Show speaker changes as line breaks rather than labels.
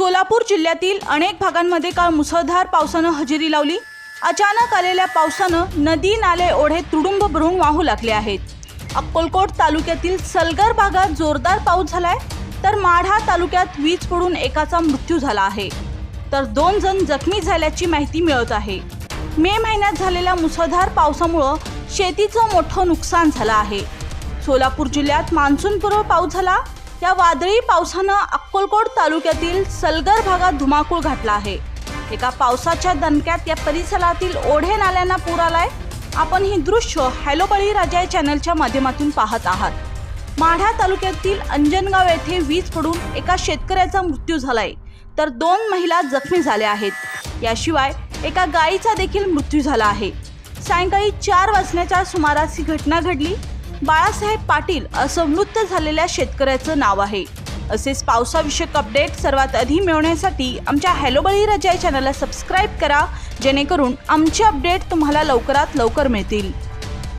सोलापूर जिल्ह्यातील अनेक भागांमध्ये काल मुसळधार पावसानं हजेरी लावली. अचानक आलेल्या पावसानं नदी नाले ओढे तुडुंब भरून वाहू लागले आहेत. अक्कलकोट तालुक्यातील सलगर भागात जोरदार पाऊस झालाय तर माढा तालुक्यात वीज पडून एकाचा मृत्यू झाला आहे. तर दोन जण जखमी झाल्याची माहिती मिळत आहे. मे महिन्यात झालेल्या मुसळधार पावसामुळं शेतीचं मोठं नुकसान झालं आहे. सोलापूर जिल्ह्यात मान्सूनपूर्व पाऊस झाला या वादळी पावसानं अक्कलकोट तालुक्यातील सलगर भागात धुमाकूळ घातला आहे. एका पावसाच्या दणक्यात या परिसरातील ओढे नाल्यांना पूर आलाय. आपण ही दृश्य हॅलो बळीराजा या चॅनलच्या माध्यमातून पाहत आहात. माढा तालुक्यातील अंजनगाव येथे वीज पडून एका शेतकऱ्याचा मृत्यू झालाय. तर दोन महिला जखमी झाल्या आहेत. याशिवाय एका गायीचा देखील मृत्यू झाला आहे. सायंकाळी चार वाजण्याच्या सुमारास ही घटना घडली. बाळासाहेब पाटील असं मृत झालेल्या शेतकऱ्याचं नाव आहे. असेच पावसाविषयक अपडेट सर्वात आधी मिळवण्यासाठी आमच्या हॅलो बळीराजा या चॅनलला सबस्क्राईब करा जेणेकरून आमचे अपडेट तुम्हाला लवकरात लवकर मिळतील.